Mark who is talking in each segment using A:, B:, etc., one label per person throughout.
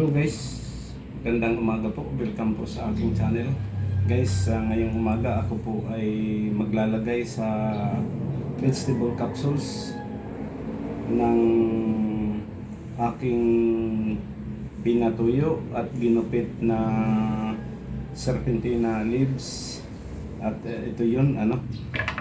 A: Hello guys, gandang umaga po. Welcome po sa aking channel. Guys, sa ngayong umaga ako po ay maglalagay sa vegetable capsules ng aking pinatuyo at ginupit na serpentina leaves. At eh, ito yun, ano,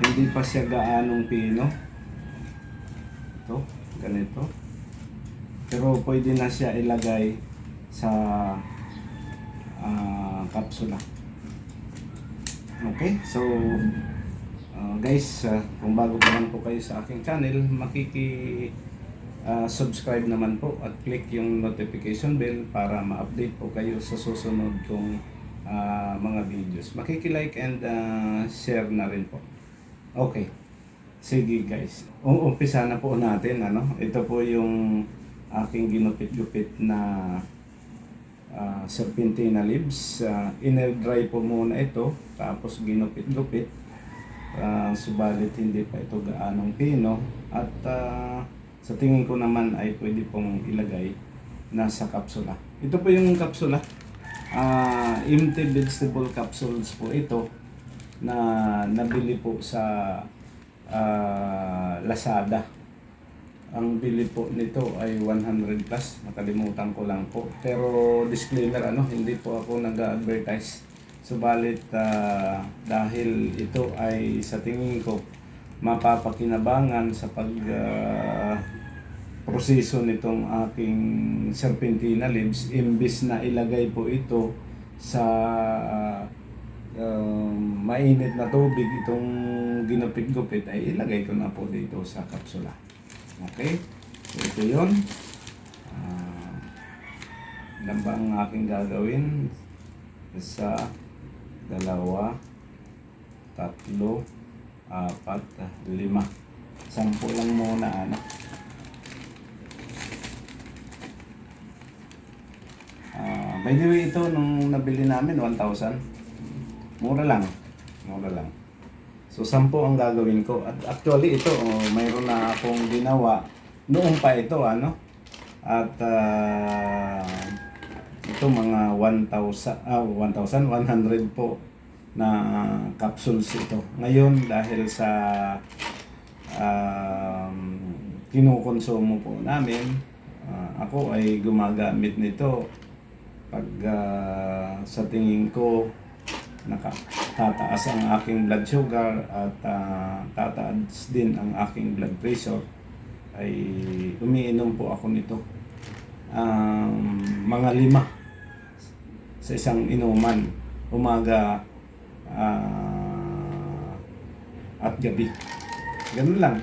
A: hindi pa siya gaanong pino. Ito, ganito. Pero pwede na siya ilagay sa ah, kapsula. Okay, so ah, guys, ah, kung bago pa man po kayo sa aking channel, makiki ah, subscribe naman po at click yung notification bell para ma-update po kayo sa susunod kong ah, mga videos. Makiki-like and ah, share na rin po. Okay. Sige guys. U- umpisa na po natin ano. Ito po yung aking ginupit-gupit na ah, serpentina leaves. Uh, dry po muna ito, tapos ginupit-gupit. Ah, subalit hindi pa ito gaanong pino. At ah, sa tingin ko naman ay pwede pong ilagay nasa kapsula. Ito po yung kapsula. Ah, empty vegetable capsules po ito na nabili po sa ah, Lazada. Ang bili po nito ay 100 plus. Nakalimutan ko lang po. Pero disclaimer ano, hindi po ako nag-advertise. Subalit ah, dahil ito ay sa tingin ko mapapakinabangan sa pag ah, proseso nitong aking serpentina leaves imbis na ilagay po ito sa um, mainit na tubig itong ginupit-gupit ay ilagay ko na po dito sa kapsula. Okay? So ito yun. Ah, ilan ang aking gagawin? Isa, dalawa, tatlo, apat, lima. Sampu lang muna, ano? Ah, by the way, ito nung nabili namin, 1,000. Mura lang. Mura lang. So, sampo ang gagawin ko. At actually, ito, oh, mayroon na akong ginawa. Noong pa ito, ano? At, ah, ito mga 1,000, ah, 1,100 po na capsules ito. Ngayon, dahil sa um, kinukonsumo po namin, ah, ako ay gumagamit nito pag ah, sa tingin ko nakatataas ang aking blood sugar at ah, tataas din ang aking blood pressure ay umiinom po ako nito um, mga lima sa isang inuman umaga ah, at gabi. Ganun lang.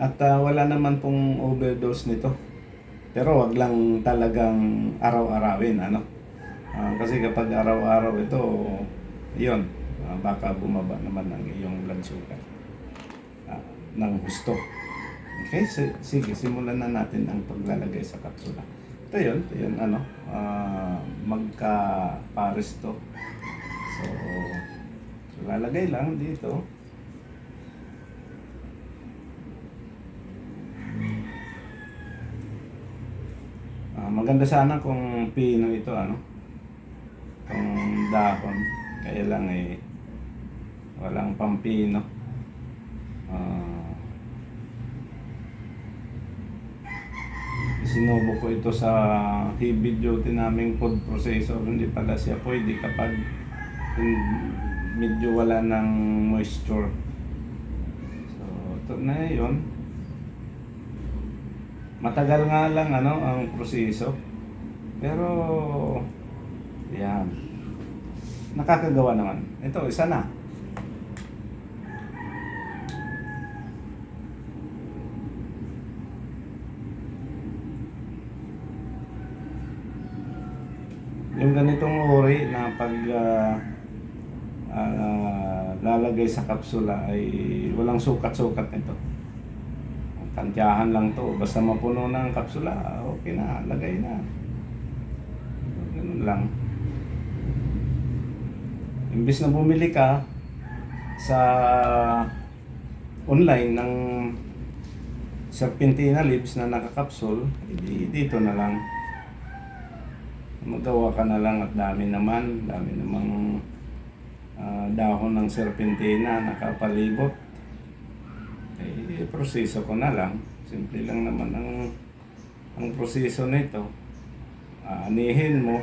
A: At ah, wala naman pong overdose nito. Pero wag lang talagang araw-arawin ano? Ah, kasi kapag araw-araw ito yun, ah, baka bumaba naman ang iyong blood sugar ah, ng gusto. Okay, si- sige, simulan na natin ang paglalagay sa kapsula. Ito yun, ito yun, ano, ah, magka-pares to. So, so, lalagay lang dito. Ah, maganda sana kung pino ito, ano, itong dahon. Kaya lang eh, walang pampino. Ah, sinubo ko ito sa heavy duty naming food processor. Hindi pala siya pwede kapag medyo wala ng moisture. So, ito na yun. Matagal nga lang ano ang proseso. Pero yan. Nakakagawa naman. Ito, isa na. Yung ganitong uri na pag ah, ah, lalagay sa kapsula ay walang sukat-sukat nito. Tantyahan lang to. Basta mapuno na ang kapsula, okay na, lagay na. Ganun lang. Imbis na bumili ka sa online ng serpentina leaves na nakakapsul, hindi dito na lang. magawa ka na lang at dami naman, dami namang ah, dahon ng serpentina nakapalibot. Eh, proseso ko na lang. Simple lang naman ang ang proseso nito. Aanihin mo,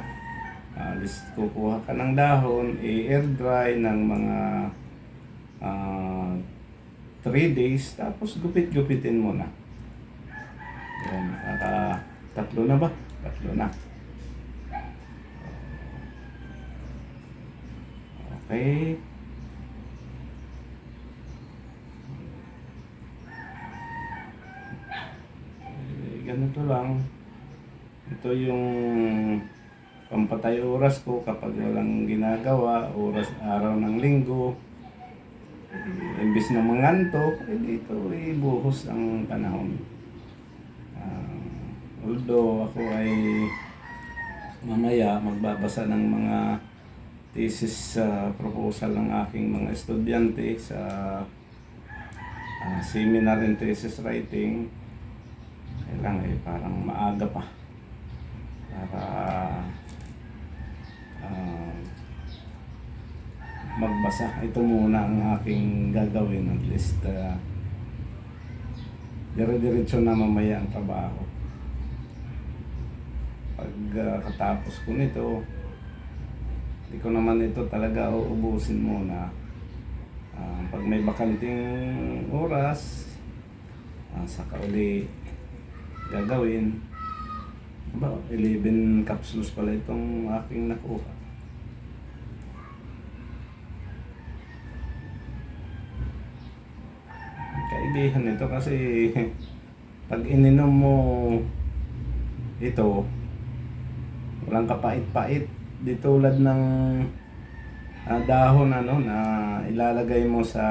A: alis kukuha ka ng dahon, i-air dry ng mga 3 days, tapos gupit-gupitin mo na. Yan, naka tatlo na ba? Tatlo na. Okay. Eh, ganito lang. Ito yung pampatay oras ko kapag walang ginagawa, oras araw ng linggo. Eh, imbis na mangantok, eh dito ibuhos ang panahon. Ah, although ako ay mamaya magbabasa ng mga thesis sa proposal ng aking mga estudyante sa ah, seminar in thesis writing kailangan eh parang maaga pa para ah, magbasa ito muna ang aking gagawin at least uh, dire-diretso na mamaya ang trabaho pag ah, katapos ko nito hindi ko naman ito talaga uubusin muna. Ah, pag may bakanting oras, ah, saka uli gagawin. Ba, 11 capsules pala itong aking nakuha. Kaibihan nito kasi pag ininom mo ito, walang kapait-pait. Di tulad ng ah, dahon ano na ilalagay mo sa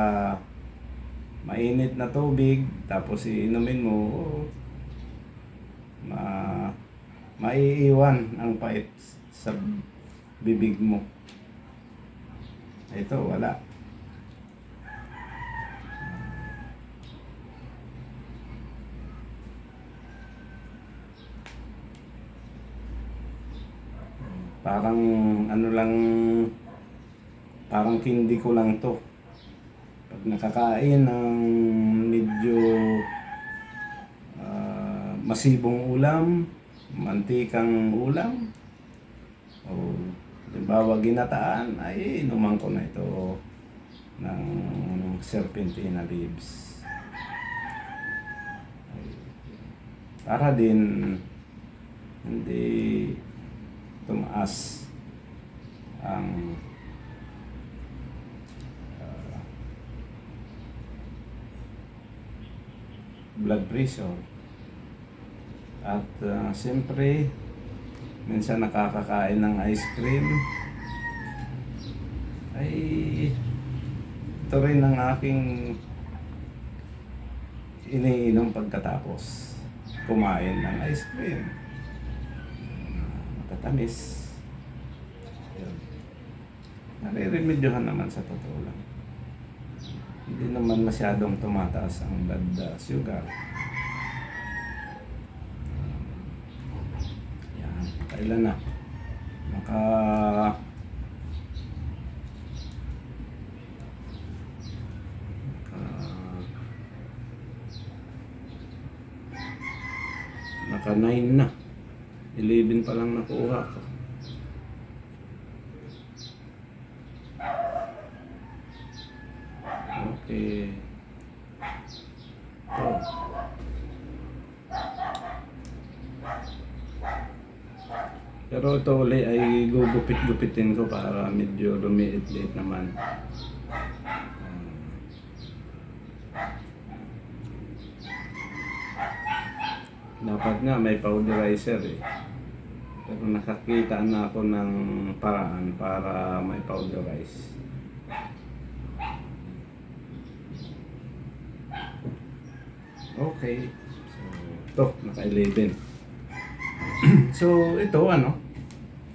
A: mainit na tubig tapos iinumin mo oh, ma maiiwan ang pait sa bibig mo. Ito wala Parang ano lang, parang kindi ko lang to. Pag nakakain ng medyo ah, masibong ulam, mantikang ulam, o halimbawa ginataan, ay inuman ko na ito ng serpentina leaves. Para din hindi tumaas ang ah, blood pressure. At ah, siyempre, minsan nakakakain ng ice cream. Ay, ito rin ang aking iniinom pagkatapos kumain ng ice cream matatamis. Yun. Nare-remedyohan naman sa totoo lang. Hindi naman masyadong tumataas ang blood uh, sugar. Yan. Kailan na? Maka... Naka... Naka 9 na. 11 pa lang nakuha ko. Okay. Oh. Pero ito uli ay gugupit-gupitin ko para medyo lumiit-liit naman. Dapat nga may powderizer eh. Pero nakakita na ako ng paraan para may powderize. Okay. So, ito, naka-11. so, ito ano,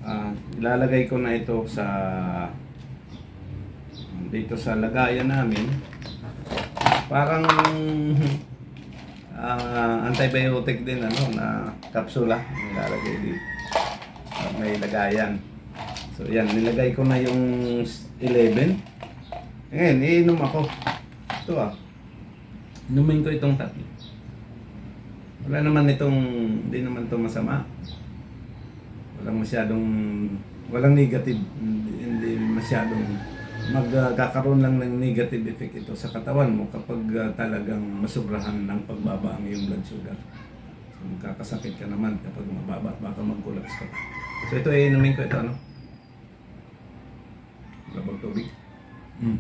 A: ah, ilalagay ko na ito sa dito sa lagayan namin. Parang ah, antibiotic din ano na kapsula nilalagay dito. Ah, may lagayan. So yan, nilagay ko na yung 11. Ngayon, iinom ako. Ito ah. Inumin ko itong tatlo. Wala naman itong, hindi naman itong masama. Walang masyadong, walang negative, hindi, hindi masyadong magkakaroon lang ng negative effect ito sa katawan mo kapag ah, talagang masubrahan ng pagbaba ang iyong blood sugar. So, magkakasakit ka naman kapag mababa, baka mag-collapse ka. So ito, iinumin ko ito, ano? Labag tubig.
B: Mm.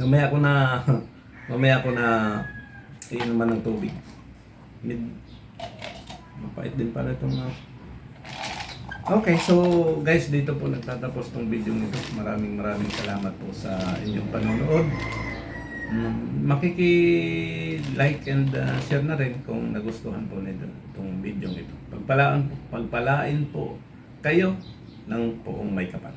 A: Mamaya ko na, mamaya ko na iinuman ng tubig. Mid, mapait din pala itong uh, Okay, so guys, dito po nagtatapos tong video nito. Maraming maraming salamat po sa inyong panonood. Mm, Makiki-like and uh, share na rin kung nagustuhan po nito itong video nito. Pagpalaan, pagpalain po kayo ng poong may kapal.